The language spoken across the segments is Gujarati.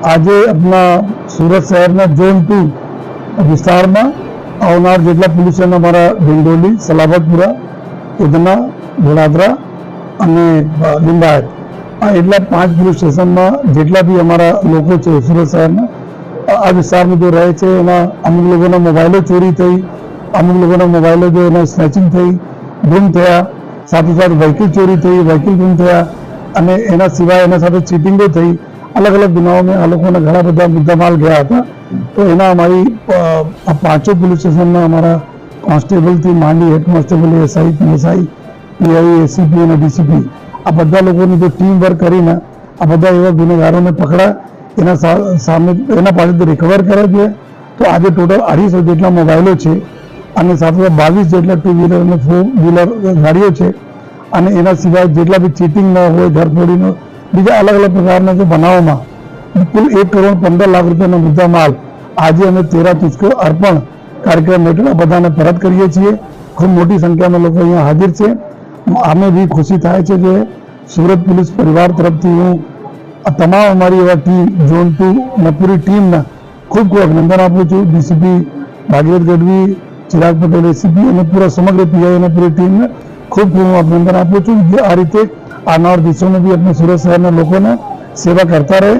આજે આપણા સુરત શહેરના ઝોન ટુ વિસ્તારમાં આવનાર જેટલા પોલીસ સ્ટેશન અમારા ભિંડોલી, સલાબતપુરા ઉધના ધોળાદરા અને લિંબાયત આ એટલા પાંચ પોલીસ સ્ટેશનમાં જેટલા બી અમારા લોકો છે સુરત શહેરના આ વિસ્તારમાં જો રહે છે એમાં અમુક લોકોના મોબાઈલો ચોરી થઈ, અમુક લોકોના મોબાઈલો જો એના સ્નેચિંગ થઈ, ગુમ થયા, સાથે સાથે વ્હીકલ ચોરી થઈ, વ્હીકલ ગુમ થયા અને એના સિવાય એના સાથે ચીટિંગો થઈ અલગ અલગ ગુનાઓમાં આ લોકોના ઘણા બધા મુદ્દામાલ ગયા હતા. તો એના અમારી આ પાંચો પોલીસ સ્ટેશનના અમારા કોન્સ્ટેબલથી માંડી head constable, SI, PSI, PI, ACP અને ડીસીપી, આ બધા લોકોની જે ટીમ વર્ક કરીને આ બધા એવા ગુનેગારોને પકડા એના સામે, એના પાસેથી રિકવર કરે છે. તો આજે ટોટલ અઢીસો જેટલા મોબાઈલો છે અને સાથે સાથે બાવીસ જેટલા ટુ વ્હીલર અને ફોર વ્હીલર ગાડીઓ છે. અને એના સિવાય જેટલા બી ચીટિંગ ન હોય ઘરફોડીનો બીજા અલગ અલગ પ્રકારના જે બનાવોમાં કુલ એક કરોડ પંદર લાખ રૂપિયાનો મુદ્દા માલ આજે અમે તેરા તુચકો અર્પણ કાર્યક્રમ હેઠળ બધાને પરત કરીએ છીએ. ખૂબ મોટી સંખ્યામાં લોકો અહીંયા હાજર છે. અમે બી ખુશી થાય છે કે સુરત પોલીસ પરિવાર તરફથી હું તમામ અમારી એવા ટીમ, ઝોન ટુ અને પૂરી ટીમના ખૂબ ખૂબ અભિનંદન આપું છું. ડીસીપી ભાગીરથ ગઢવી, ચિરાગ પટેલ, એસીપી અને પૂરા સમગ્ર પીઆઈ અને પૂરી ટીમને ખૂબ ખૂબ હું અભિનંદન આપું છું. જે આ રીતે આવનાર દિવસોમાં બી આપણે સુરત શહેરના લોકોને સેવા કરતા રહે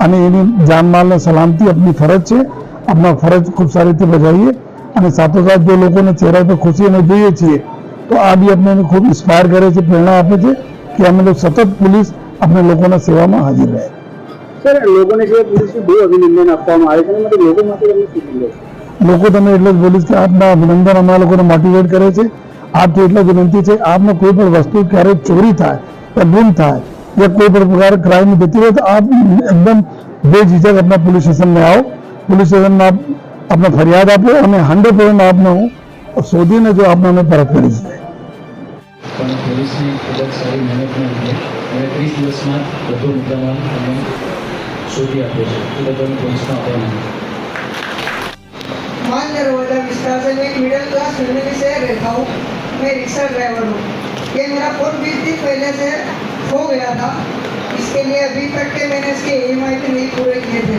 અને એની જાનમાલને સલામતી આપણી ફરજ છે. આપણા ફરજ ખૂબ સારી રીતે બજાવીએ અને સાથોસાથ જો લોકોને ચહેરા પર ખુશી અમે જોઈએ છીએ તો આ બી આપણે ખૂબ ઇન્સ્પાયર કરે છે પ્રેરણા આપે છે કે અમે લોકો સતત પોલીસ આપણે લોકોના સેવામાં હાજર રહે. સર લોકોને જે પોલીસને બહુ અભિનંદન આપવામાં આવે છે માટે લોકો માટે તમને શું લોકો તમે એટલે જ બોલીશ કે આપના અભિનંદન અમારા લોકોને મોટિવેટ કરે છે. આપથી એટલે જ વિનંતી છે આપને કોઈ પણ વસ્તુ ક્યારેક ચોરી થાય प्रॉब्लम था या कोई प्रकार क्राइम देती है तो आप एकदम बेझिझक अपना पुलिस स्टेशन में आओ। पुलिस स्टेशन में आप अपना फरियाद आप हमें हंड्रेड परसेंट आप में हो और सोदी ने जो आपने हमें परत करी है। मान विस्तार से मैं मिडिल क्लास फैमिली से रहता हूँ मैं रिक्शा ड्राइवर हूँ। ये मेरा फ़ोन बीस दिन पहले से खो गया था। इसके लिए अभी तक के मैंने इसके ई एम भी नहीं पूरे किए थे।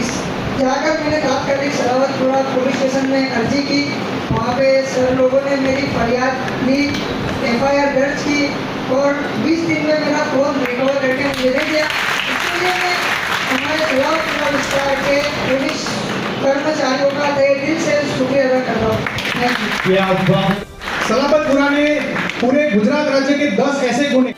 इस जाकर मैंने तात्कालिक सरावतपुरा पुलिस स्टेशन में अर्जी की। वहाँ पे सर लोगों ने मेरी फरियाद ली एफ़ आई आर दर्ज की, और 20 दिन में मेरा फ़ोन रिकवर करके मुझे दे दिया। इसके लिए मैं हमारे सरावतपुरा विस्तार के पुलिस कर्मचारियों का तहे दिल से शुक्रिया अदा करता हूँ। थैंक यू पूरे गुजरात राज्य के 10 ऐसे गुने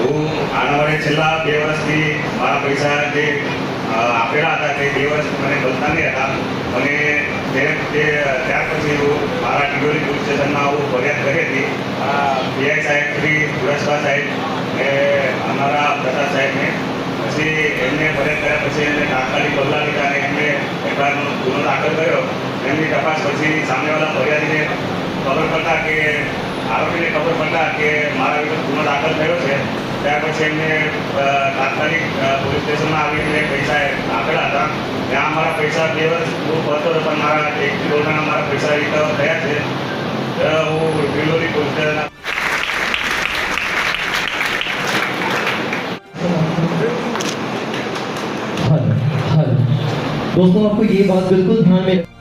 હું આના વડે છેલ્લા બે વર્ષથી મારા પૈસા જે અ, આપેલા હતા તે બે વર્ષ મને મળતા નહીં હતા અને તે તે ત્યાર પછી હું મારા ડિડોલી પોલીસ સ્ટેશનમાં હું ફરિયાદ કરી હતી પીઆઈ સાહેબ શ્રી સુરેશભા સાહેબ ને અમારા પ્રસાદ સાહેબને પછી એમને ફરિયાદ કર્યા પછી એમને તાત્કાલિક પગલાં લીધા અને એમને એફઆઈઆરનો ગુનો દાખલ કર્યો એમની તપાસ પછી સામેવાળા ફરિયાદીને ખબર પડતા કે આરોપીને ખબર પડતા કે મારા વિરુદ્ધ ગુનો દાખલ થયો છે ત્યાર પછી એમને અ, તાત્કાલિક અ, પોલીસ સ્ટેશનમાં આવીને પૈસા આપેલા હતા ત્યાં મારા પૈસા બે વર્ષ હું ભરતો હતો પણ મારા એક કરોડના મારા પૈસા રિકવર થયા છે અ, હું વિલોરી પોલીસ સ્ટેશનના हल हल दोस्तों आपको ये बात बिल्कुल ध्यान में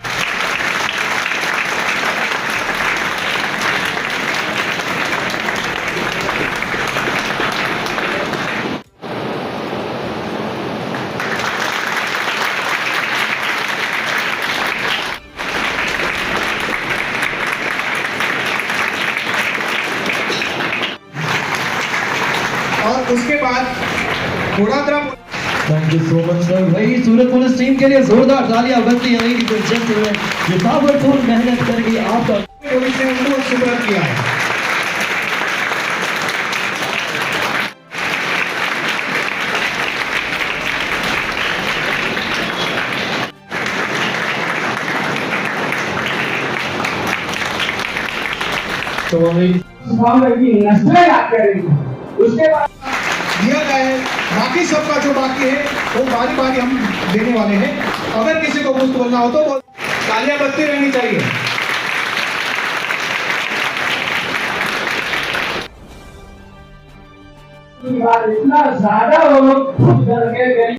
उसके बाद घोड़ादरा thank you so much sir भाई सूरत पुलिस टीम के लिए जोरदार तालियाँ बनती हैं। ladies and gentlemen ये ताबड़तोड़ मेहनत करके आपका पुलिस ने उनको सुपुर्द किया है। तो हमें दिया गया है बाकी सबका जो बाकी है, वो बारी बारी हम देने वाले हैं। अगर किसी को कुछ बोलना हो तो तालियाँ बजती रहनी चाहिए। इतना ज़्यादा वो लोग